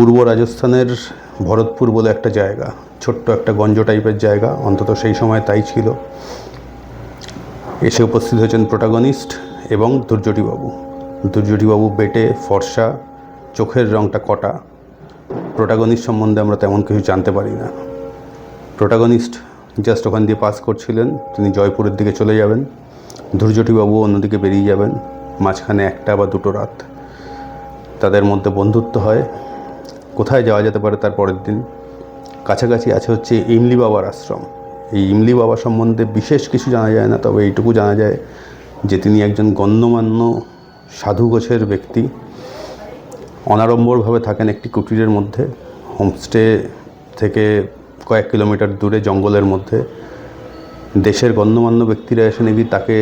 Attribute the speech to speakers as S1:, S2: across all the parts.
S1: পূর্ব রাজস্থানের ভরতপুর বলে একটা জায়গা, ছোট্ট একটা গঞ্জ টাইপের জায়গা, অন্তত সেই সময় তাই ছিল। এসে উপস্থিত হয়েছেন প্রোটাগনিস্ট এবং দুর্জটিবাবু দুর্জটিবাবু বেটে, ফর্সা, চোখের রঙটা কটা। প্রোটাগনিস্ট সম্বন্ধে আমরা তেমন কিছু জানতে পারি না। প্রোটাগনিস্ট জাস্ট ওখান দিয়ে পাস করছিলেন, তিনি জয়পুরের দিকে চলে যাবেন। ধৈর্যটিবাবু অন্যদিকে বেরিয়ে যাবেন, মাঝখানে একটা বা দুটো রাত। তাদের মধ্যে বন্ধুত্ব হয়। কোথায় যাওয়া যেতে পারে তার পরের দিন। কাছাকাছি আছে হচ্ছে ইমলি বাবার আশ্রম। এই ইমলি বাবা সম্বন্ধে বিশেষ কিছু জানা যায় না, তবে এইটুকু জানা যায় যে তিনি একজন গণ্যমান্য সাধু গোছের ব্যক্তি। অনাড়ম্বরভাবে থাকেন একটি কুটিরের মধ্যে, হোমস্টে থেকে কয়েক কিলোমিটার দূরে জঙ্গলের মধ্যে। দেশের গণ্যমান্য ব্যক্তিরা এসে নাকি তাকে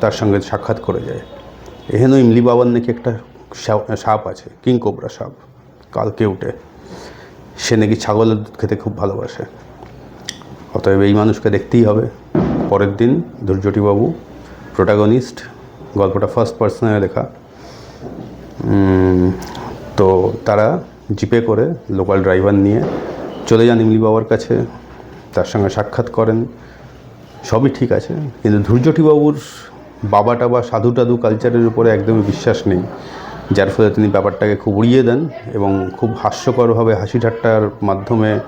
S1: তার সঙ্গে সাক্ষাৎ করে যায়। এখানেও ইমলি বাবার নাকি একটা সাপ আছে, কিং কোবরা সাপ। কালকে উঠে। সে নাকি ছাগলের দুধ খেতে খুব ভালোবাসে। অতএব এই মানুষকে দেখতেই হবে। পরের দিন দুর্জটিবাবু প্রোটাগনিস্ট গল্পটা ফার্স্ট পার্সনে লেখা। তো তারা জিপে করে লোকাল ড্রাইভার নিয়ে চলে যান ইমলি বাবার কাছে। তার সঙ্গে সাক্ষাৎ করেন। সবই ঠিক আছে, কিন্তু ধৈর্যটিবাবুর বাবাটা বা সাধু টাধু কালচারের উপরে একদমই বিশ্বাস নেই। যার ফলে তিনি ব্যাপারটাকে খুব উড়িয়ে দেন এবং খুব হাস্যকরভাবে হাসি ঠাট্টার মাধ্যমে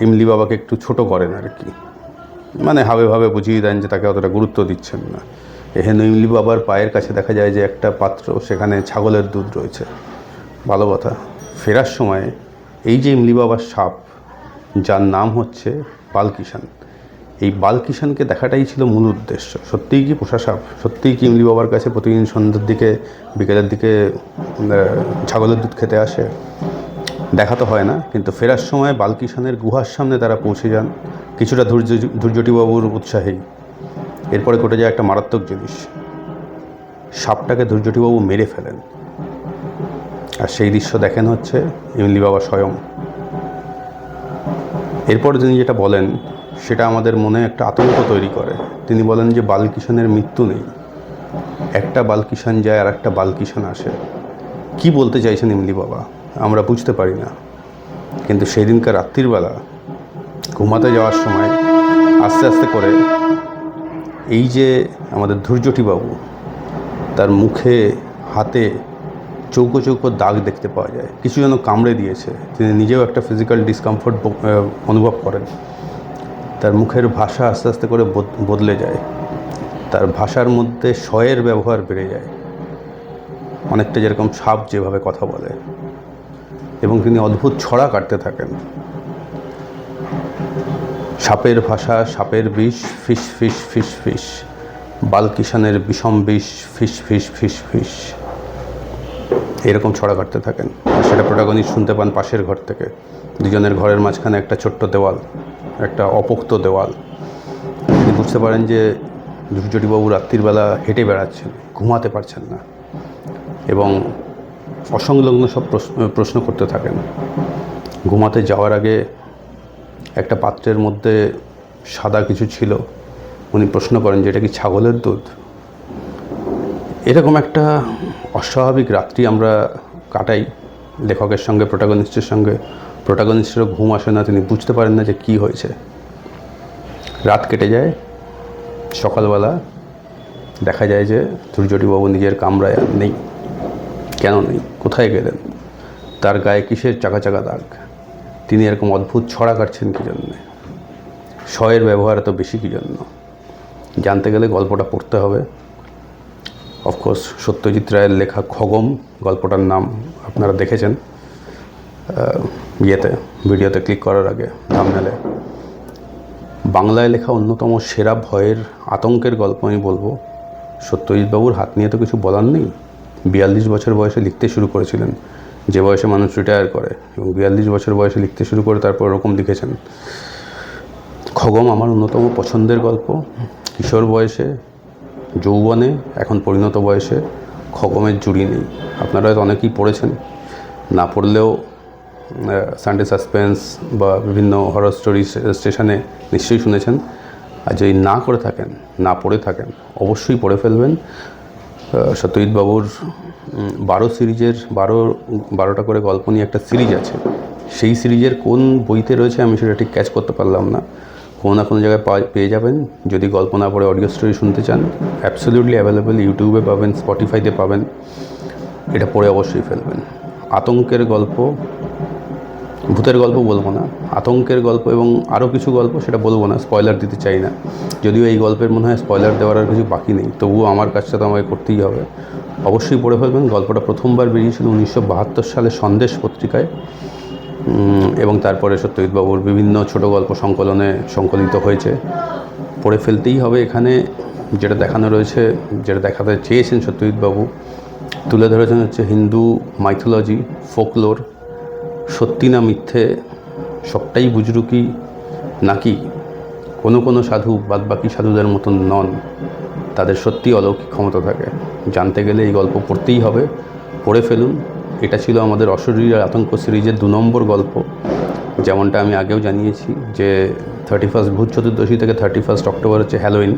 S1: ইমলি বাবাকে একটু ছোট করেন আর কি। মানে হাবে ভাবে বুঝিয়ে দেন যে তাকে অতটা গুরুত্ব দিচ্ছেন না। এখানে ইমলি বাবার পায়ের কাছে দেখা যায় যে একটা পাত্র, সেখানে ছাগলের দুধ রয়েছে। ভালো কথা। ফেরার সময় এই যে ইমলি বাবার সাপ, যার নাম হচ্ছে বালকিষান এই বালকিষানকে দেখাটাই ছিল মূল উদ্দেশ্য। সত্যিই কি পোষা সাপ সত্যিই কি ইমলি বাবার কাছে প্রতিদিন সন্ধ্যের দিকে, বিকেলের দিকে ছাগলের দুধ খেতে আসে? দেখা তো হয় না, কিন্তু ফেরার সময় বালকিষানের গুহার সামনে তারা পৌঁছে যান। কিছুটা ধৈর্য, ধৈর্যটিবাবুর উৎসাহেই। এরপরে ঘটে যায় একটা মারাত্মক জিনিস। সাপটাকে ধৈর্যটিবাবু মেরে ফেলেন। আর সেই দৃশ্য দেখেন হচ্ছে ইমলি বাবা স্বয়ং। এরপরে তিনি যেটা বলেন সেটা আমাদের মনে একটা আতঙ্ক তৈরি করে। তিনি বলেন যে বালকিষানের মৃত্যু নেই। একটা বালকিষান যায় আর একটা বালকিষান আসে। কি বলতে চাইছেন ইমলি বাবা? আমরা বুঝতে পারি না। কিন্তু সেই দিনকার রাত্রির ঘুমাতে যাওয়ার সময় আস্তে আস্তে করে এই যে আমাদের ধৈর্যটিবাবু, তার মুখে, হাতে চৌকো চৌকো দাগ দেখতে পাওয়া যায়। কিছু যেন কামড়ে দিয়েছে। তিনি নিজেও একটা ফিজিক্যাল ডিসকমফোর্ট অনুভব করেন। তার মুখের ভাষা আস্তে আস্তে করে বদ- বদলে যায়। তার ভাষার মধ্যে স্বয়ের ব্যবহার বেড়ে যায়। অনেকটা যেরকম সাপ যেভাবে কথা বলে। এবং তিনি অদ্ভুত ছড়া কাটতে থাকেন। সাপের ভাষা, সাপের বিষ, ফিস ফিস ফিস ফিস। বালকিষানের বিষম বিষ, ফিস ফিস ফিস ফিস। এরকম ছড়া কাটতে থাকেন। আর সেটা প্রোটাগনিস্ট শুনতে পান পাশের ঘর থেকে। দুজনের ঘরের মাঝখানে একটা ছোট্ট দেওয়াল, একটা অপোক্ত দেওয়াল। তিনি বুঝতে পারেন যে ধৈর্যটিবাবু রাত্রিবেলা হেঁটে বেড়াচ্ছেন, ঘুমাতে পারছেন না। এবং অসংলগ্ন সব প্রশ্ন প্রশ্ন করতে থাকেন। ঘুমাতে যাওয়ার আগে একটা পাত্রের মধ্যে সাদা কিছু ছিল। উনি প্রশ্ন করেন যে, এটা কি ছাগলের দুধ? এরকম একটা অস্বাভাবিক রাত্রি আমরা কাটাই। লেখকের সঙ্গে প্রোটাগনিস্টের সঙ্গে। প্রোটাগনিস্টেরও ঘুম আসে না, তিনি বুঝতে পারেন না যে কী হয়েছে। রাত কেটে যায়, সকালবেলা দেখা যায় যে ধৈর্যটিবাবু নিজের কামরায় আর নেই। কেন নেই? কোথায় গেলেন? তার গায়ে কিসের চাকা চাকা দাগ? তিনি এরকম অদ্ভুত ছড়া কাটছেন কী জন্যে? শয়ের ব্যবহার এত বেশি কী জন্য? জানতে গেলে গল্পটা পড়তে হবে। অফকোর্স সত্যজিৎ রায়ের লেখা খগম গল্পটার নাম আপনারা দেখেছেন। ইয়েতে, ভিডিওতে ক্লিক করার আগে থামনেলে বাংলায় লেখা অন্যতম সেরা ভয়ের আতঙ্কের গল্প আমি বলব। সত্যজিৎবাবুর হাত নিয়ে তো কিছু বলার নেই। বিয়াল্লিশ বছর বয়সে লিখতে শুরু করেছিলেন। যে বয়সে মানুষ রিটায়ার করে এবং বিয়াল্লিশ বছর বয়সে লিখতে শুরু করে তারপর ওরকম লিখেছেন। খগম আমার অন্যতম পছন্দের গল্প। কিশোর বয়সে যৌবনে এখন পরিণত বয়সে খগমের জুড়ি নেই। আপনারা হয়তো অনেকেই পড়েছেন। না পড়লেও সানডে সাসপেন্স বা বিভিন্ন হরর স্টোরি স্টেশনে নিশ্চয়ই শুনেছেন। আর যদি না করে থাকেন, না পড়ে থাকেন, অবশ্যই পড়ে ফেলবেন। সত্যজিৎ বাবুর বারো সিরিজের, বারো, বারোটা করে গল্প নিয়ে একটা সিরিজ আছে। সেই সিরিজের কোন বইতে রয়েছে আমি সেটা ঠিক ক্যাচ করতে পারলাম না। কোনো না কোনো জায়গায় পেয়ে যাবেন। যদি গল্প না পড়ে অডিও স্টোরি শুনতে চান অ্যাবসলিউটলি অ্যাভেলেবেল ইউটিউবে পাবেন স্পটিফাইতে পাবেন। এটা পড়ে অবশ্যই ফেলবেন। আতঙ্কের গল্প, ভূতের গল্প বলব না। আতঙ্কের গল্প এবং আরও কিছু গল্প সেটা বলব না স্পয়লার দিতে চাই না। যদিও এই গল্পের মনে হয় স্পয়লার দেওয়ার আর কিছু বাকি নেই, তবুও আমার কাজটা তো আমাকে করতেই হবে। অবশ্যই পড়ে ফেলবেন। গল্পটা প্রথমবার বেরিয়েছিল উনিশশো বাহাত্তর সালে সন্দেশ পত্রিকায়। এবং তারপরে সত্যজিৎবাবুর বিভিন্ন ছোট গল্প সংকলনে সংকলিত হয়েছে। পড়ে ফেলতেই হবে এখানে। যেটা দেখানো রয়েছে, যেটা দেখাতে চেয়েছেন সত্যজিৎবাবু, তুলে ধরেছেন হচ্ছে হিন্দু মাইথোলজি ফোকলোর সত্যি না মিথ্যে, সবটাই বুজরুকি, নাকি কোনো কোনো সাধু, বাদবাকি সাধুদের মতন নন, তাদের সত্যি অলৌকিক ক্ষমতা থাকে। জানতে গেলে এই গল্প পড়তেই হবে। পড়ে ফেলুন। এটা ছিল আমাদের অশরীর আতঙ্ক সিরিজের দু নম্বর গল্প। যেমনটা আমি আগেও জানিয়েছি যে থার্টি ফার্স্ট ভূত চতুর্দশী থেকে থার্টি ফার্স্ট অক্টোবর হচ্ছে হ্যালোইন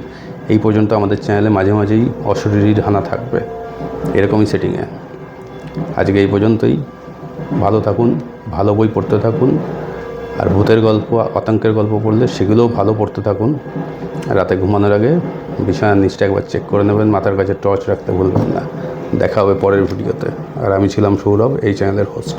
S1: এই পর্যন্ত আমাদের চ্যানেলে মাঝে মাঝেই অশরীরীর হানা থাকবে। এরকমই সেটিংয়ে আজকে এই পর্যন্তই। ভালো থাকুন, ভালো বই পড়তে থাকুন। আর ভূতের গল্প, আতঙ্কের গল্প পড়লে সেগুলোও ভালো পড়তে থাকুন। রাতে ঘুমানোর আগে বিছানার নিচটা একবার চেক করে নেবেন, মাথার কাছে টর্চ রাখতে ভুলবেন না। দেখা হবে পরের ভিডিওতে আর আমি ছিলাম সৌরভ এই চ্যানেলের হোস্ট